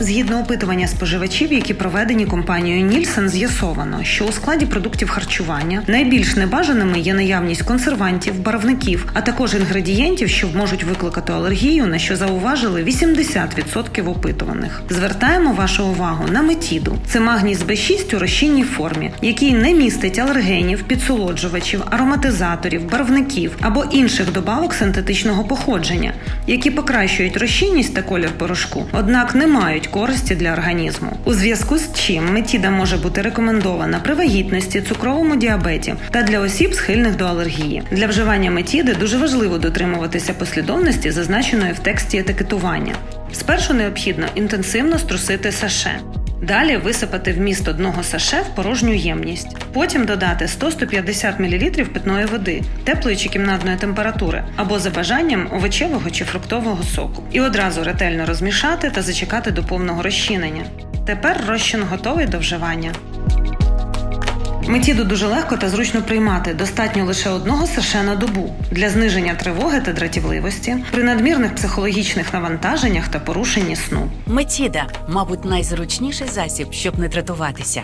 Згідно опитування споживачів, які проведені компанією Нільсен, з'ясовано, що у складі продуктів харчування найбільш небажаними є наявність консервантів, барвників, а також інгредієнтів, що можуть викликати алергію, на що зауважили 80% опитуваних. Звертаємо вашу увагу на метіду. Це магній з Б6 у розчинній формі, який не містить алергенів, підсолоджувачів, ароматизаторів, барвників або інших добавок синтетичного походження, які покращують розчинність та колір порошку, однак не мають користі для організму. У зв'язку з чим метіда може бути рекомендована при вагітності, цукровому діабеті та для осіб, схильних до алергії. Для вживання метіди дуже важливо дотримуватися послідовності, зазначеної в тексті етикетування. Спершу необхідно інтенсивно струсити саше. Далі висипати вміст одного саше в порожню ємність. Потім додати 100-150 мл питної води, теплої чи кімнатної температури, або за бажанням овочевого чи фруктового соку. І одразу ретельно розмішати та зачекати до повного розчинення. Тепер розчин готовий до вживання. Метіду дуже легко та зручно приймати. Достатньо лише одного саше на добу для зниження тривоги та дратівливості при надмірних психологічних навантаженнях та порушенні сну. Метіда, мабуть, найзручніший засіб, щоб не дратуватися.